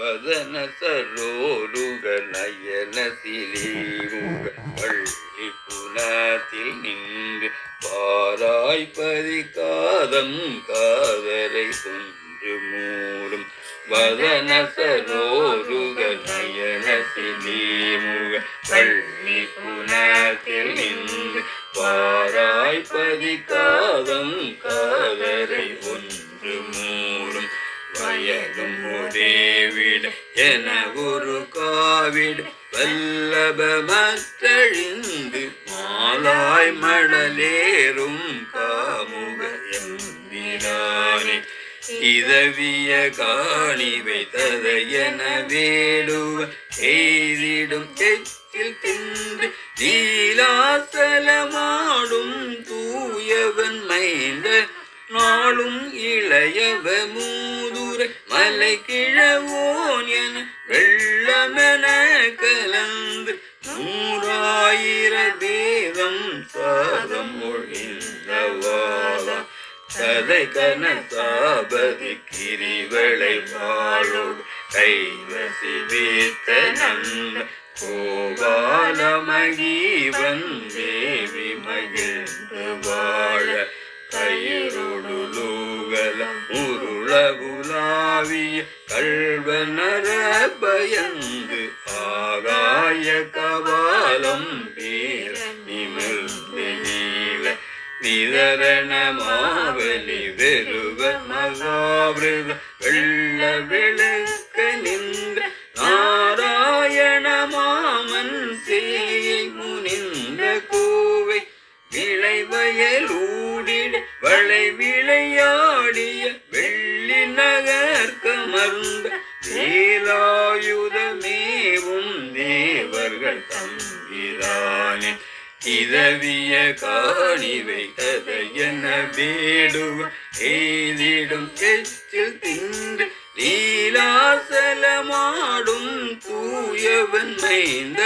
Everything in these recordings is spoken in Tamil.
வதன சரோருக நயன புனத்தில் நின்று பாராய்பதி காதம் காதரை தொன்று மூடும். வதன சரோருக நயன பள்ளி புனத்தில் நின்று பாராய்பதி காதம் காதரை ஒன்று மூடும். வயதும் தேவிட என குரு காவிட வல்லப மற்றழிந்து மாலாய் மடலேறும் காமுக எம்பிரானே இதவிய காணி வைத்தத என வேடுவ எய்திடும் எச்சில் தின்று நீலாசலமாடும் தூயவன் மைந்த நாளும் இளையவ மூதுரை மலை கிழவோன் என வெள்ளமென கலந்து நூறாயிர தேவம் சாதம் ஒழிந்தவாதா கதை கனசாபதி கிரிவளை வாழோடு கைவசி வீத்த நந்த கோபாலமகீவன் தேவி மகிழ்ந்து வாழ. கல்வனர பயந்து ஆகாய கபாலம் பேர நிமிர்ந்து நீல நிதரண மாவலி வெறுவ மகாவிருத வெள்ள விளக்க நின்ற நாராயண மாமன் சேயை முனிந்த கோவை விளைவயலூடிட வளை விளையாடிய வெள்ளி நகர் உணர்ந்த வேலாயுதமேவும் தேவர்கள் தம்பிதானே இதவிய காணிவை வைத்தத என வேடுவ எய்திடும் எச்சில் தின்று லீலாசலமாடும் தூயவன் மைந்த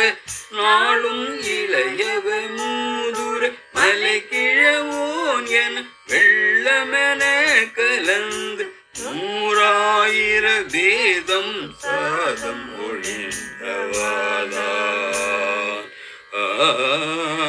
நாளும் இளையவ மூதுர மலை கிழவோன் என வெள்ளமென கலந்து the morning. Oh, oh, oh, oh.